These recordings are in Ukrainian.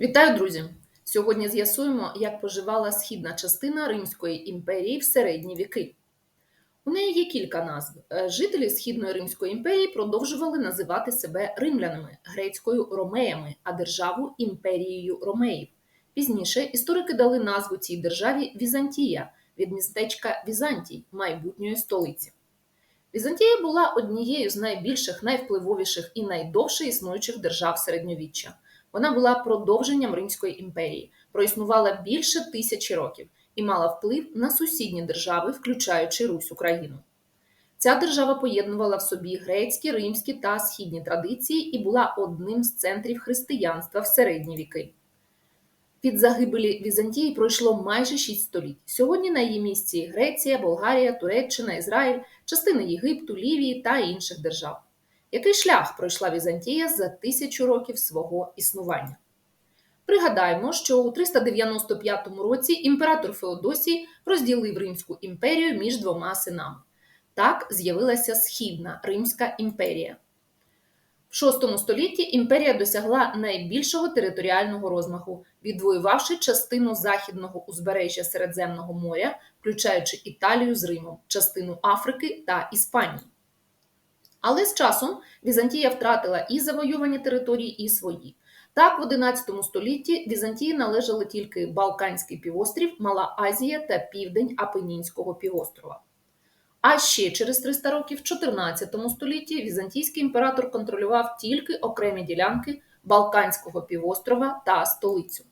Вітаю, друзі! Сьогодні з'ясуємо, як поживала східна частина Римської імперії в середні віки. У неї є кілька назв. Е, Жителі Східної Римської імперії продовжували називати себе римлянами, грецькою ромеями, а державу імперією ромеїв. Пізніше історики дали назву цій державі Візантія від містечка Візантій, майбутньої столиці. Візантія була однією з найбільших, найвпливовіших і найдовше існуючих держав середньовіччя. Вона була продовженням Римської імперії, проіснувала більше тисячі років і мала вплив на сусідні держави, включаючи Русь Україну. Ця держава поєднувала в собі грецькі, римські та східні традиції і була одним з центрів християнства в середні віки. Від загибелі Візантії пройшло майже 6 століть. Сьогодні на її місці Греція, Болгарія, Туреччина, Ізраїль, частини Єгипту, Лівії та інших держав. Який шлях пройшла Візантія за тисячу років свого існування? Пригадаємо, що у 395 році імператор Феодосій розділив Римську імперію між двома синами. Так з'явилася Східна Римська імперія. В VI столітті імперія досягла найбільшого територіального розмаху, відвоювавши частину західного узбережжя Середземного моря, включаючи Італію з Римом, частину Африки та Іспанії. Але з часом Візантія втратила і завоювані території, і свої. Так, в XI столітті Візантії належали тільки Балканський півострів, Мала Азія та південь Апенінського півострова. А ще через 300 років, в 14 столітті, візантійський імператор контролював тільки окремі ділянки Балканського півострова та столицю.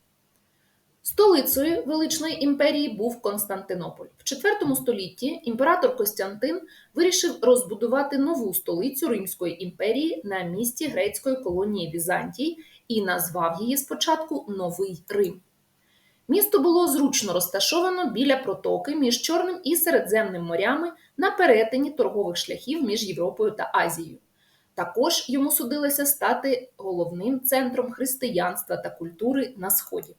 Столицею величної імперії був Константинополь. В IV столітті імператор Костянтин вирішив розбудувати нову столицю Римської імперії на місці грецької колонії Візантій і назвав її спочатку Новий Рим. Місто було зручно розташовано біля протоки між Чорним і Середземним морями на перетині торгових шляхів між Європою та Азією. Також йому судилося стати головним центром християнства та культури на Сході.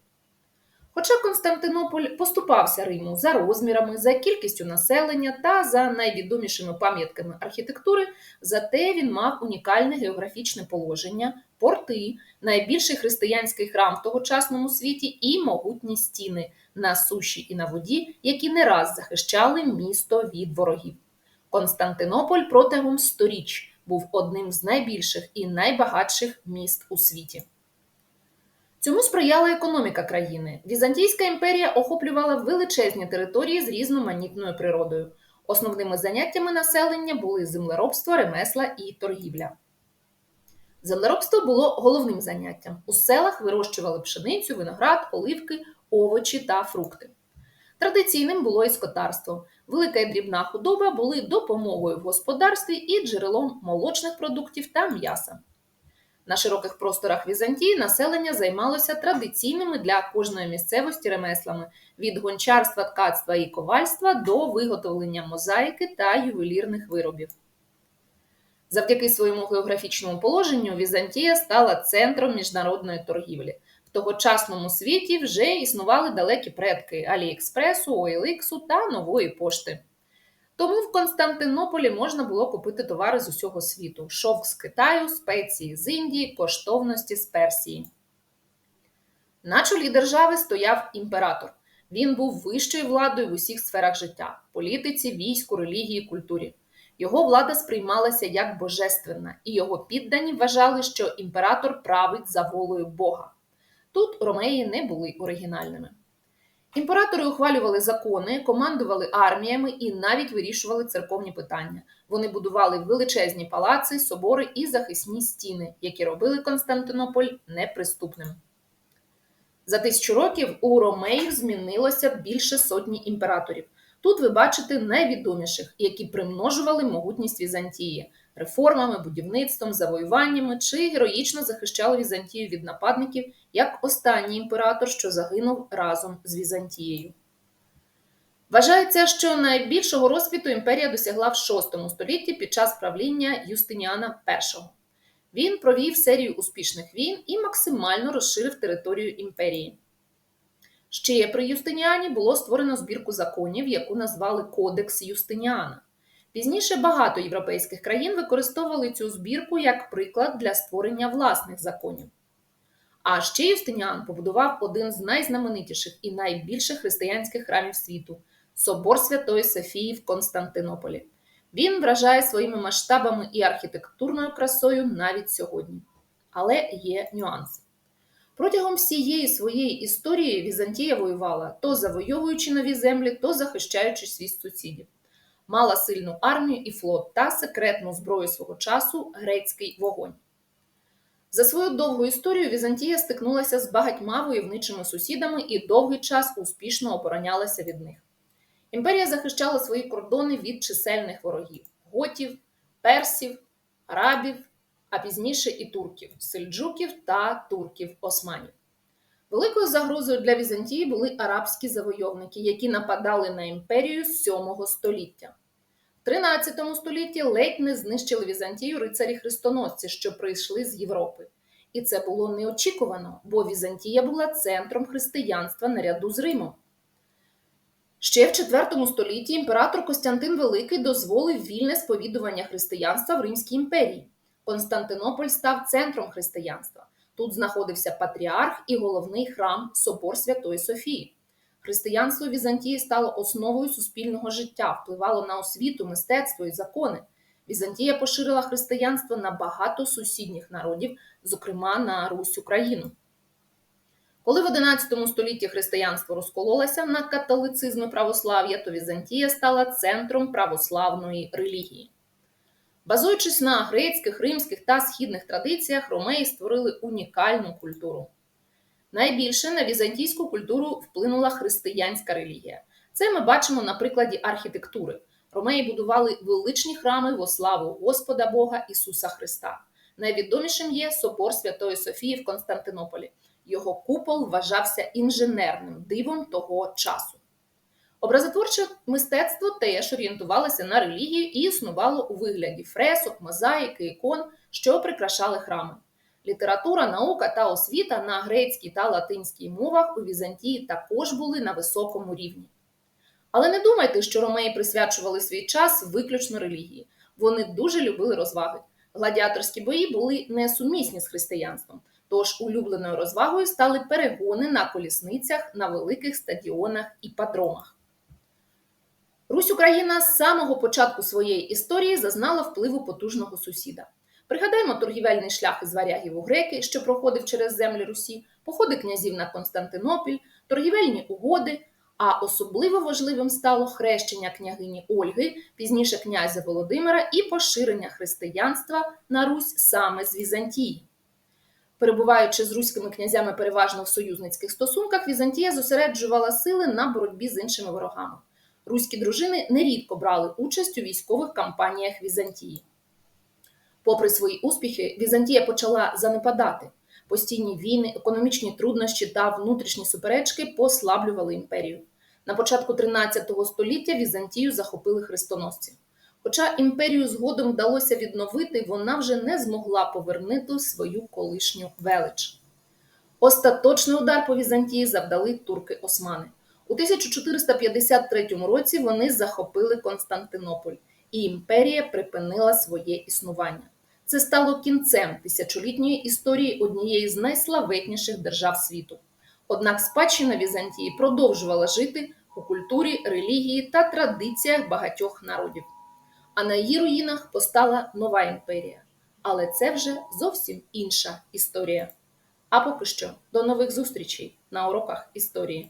Хоча Константинополь поступався Риму за розмірами, за кількістю населення та за найвідомішими пам'ятками архітектури, зате він мав унікальне географічне положення, порти, найбільший християнський храм в тогочасному світі і могутні стіни на суші і на воді, які не раз захищали місто від ворогів. Константинополь протягом сторіч був одним з найбільших і найбагатших міст у світі. Цьому сприяла економіка країни. Візантійська імперія охоплювала величезні території з різноманітною природою. Основними заняттями населення були землеробство, ремесла і торгівля. Землеробство було головним заняттям. У селах вирощували пшеницю, виноград, оливки, овочі та фрукти. Традиційним було і скотарство. Велика і дрібна худоба були допомогою в господарстві і джерелом молочних продуктів та м'яса. На широких просторах Візантії населення займалося традиційними для кожної місцевості ремеслами від гончарства, ткацтва і ковальства до виготовлення мозаїки та ювелірних виробів. Завдяки своєму географічному положенню Візантія стала центром міжнародної торгівлі. В тогочасному світі вже існували далекі предки Аліекспресу, OLX та нової пошти. Тому в Константинополі можна було купити товари з усього світу: шовк з Китаю, спеції з Індії, коштовності з Персії. На чолі держави стояв імператор. Він був вищою владою в усіх сферах життя політиці, війську, релігії, культурі. Його влада сприймалася як божественна, і його піддані вважали, що імператор править за волею Бога. Тут ромеї не були оригінальними. Імператори ухвалювали закони, командували арміями і навіть вирішували церковні питання. Вони будували величезні палаци, собори і захисні стіни, які робили Константинополь неприступним. За тисячу років у Ромеїв змінилося більше сотні імператорів. Тут ви бачите найвідоміших, які примножували могутність Візантії реформами, будівництвом, завоюваннями чи героїчно захищали Візантію від нападників як останній імператор, що загинув разом з Візантією. Вважається, що найбільшого розквіту імперія досягла в VI столітті під час правління Юстиніана І. Він провів серію успішних війн і максимально розширив територію імперії. Ще при Юстиніані було створено збірку законів, яку назвали Кодекс Юстиніана. Пізніше багато європейських країн використовували цю збірку як приклад для створення власних законів. А ще Юстиніан побудував один з найзнаменитіших і найбільших християнських храмів світу собор Святої Софії в Константинополі. Він вражає своїми масштабами і архітектурною красою навіть сьогодні. Але є нюанси. Протягом всієї своєї історії Візантія воювала то завойовуючи нові землі, то захищаючи свій сусідів. Мала сильну армію і флот та секретну зброю свого часу грецький вогонь. За свою довгу історію Візантія стикнулася з багатьма войовничими сусідами і довгий час успішно оборонялася від них. Імперія захищала свої кордони від чисельних ворогів готів, персів, арабів, а пізніше і турків, сельджуків та турків-османів. Великою загрозою для Візантії були арабські завойовники, які нападали на імперію з 7 століття. 13 столітті ледь не знищили Візантію рицарі хрестоносці, що прийшли з Європи. І це було неочікувано, бо Візантія була центром християнства наряду з Римом. Ще в IV столітті імператор Костянтин Великий дозволив вільне сповідування християнства в Римській імперії. Константинополь став центром християнства. Тут знаходився патріарх і головний храм Собор Святої Софії. Християнство Візантії стало основою суспільного життя, впливало на освіту, мистецтво і закони. Візантія поширила християнство на багато сусідніх народів, зокрема на Русь Україну. Коли в XI столітті християнство розкололося на католицизм і православ'я, то Візантія стала центром православної релігії. Базуючись на грецьких, римських та східних традиціях, ромеї створили унікальну культуру. Найбільше на візантійську культуру вплинула християнська релігія. Це ми бачимо на прикладі архітектури. Ромеї будували величні храми во славу Господа Бога Ісуса Христа. Найвідомішим є собор Святої Софії в Константинополі. Його купол вважався інженерним дивом того часу. Образотворче мистецтво теж орієнтувалося на релігію і існувало у вигляді фресок, мозаїки, ікон, що прикрашали храми. Література, наука та освіта на грецькій та латинській мовах у Візантії також були на високому рівні. Але не думайте, що ромеї присвячували свій час виключно релігії. Вони дуже любили розваги. Гладіаторські бої були несумісні з християнством, тож улюбленою розвагою стали перегони на колісницях на великих стадіонах і падромах. Русь Україна з самого початку своєї історії зазнала впливу потужного сусіда. Пригадаємо торгівельний шлях із варягів у греки, що проходив через землі Русі, походи князів на Константинопіль, торгівельні угоди. А особливо важливим стало хрещення княгині Ольги, пізніше князя Володимира, і поширення християнства на Русь саме з Візантії. Перебуваючи з руськими князями переважно в союзницьких стосунках, Візантія зосереджувала сили на боротьбі з іншими ворогами. Руські дружини нерідко брали участь у військових кампаніях Візантії. Попри свої успіхи, Візантія почала занепадати. Постійні війни, економічні труднощі та внутрішні суперечки послаблювали імперію. На початку 13 століття Візантію захопили хрестоносці. Хоча імперію згодом вдалося відновити, вона вже не змогла повернути свою колишню велич. Остаточний удар по Візантії завдали турки-османи. У 1453 році вони захопили Константинополь, і імперія припинила своє існування. Це стало кінцем тисячолітньої історії однієї з найславетніших держав світу. Однак спадщина Візантії продовжувала жити у культурі, релігії та традиціях багатьох народів. А на її руїнах постала нова імперія. Але це вже зовсім інша історія. А поки що до нових зустрічей на уроках історії.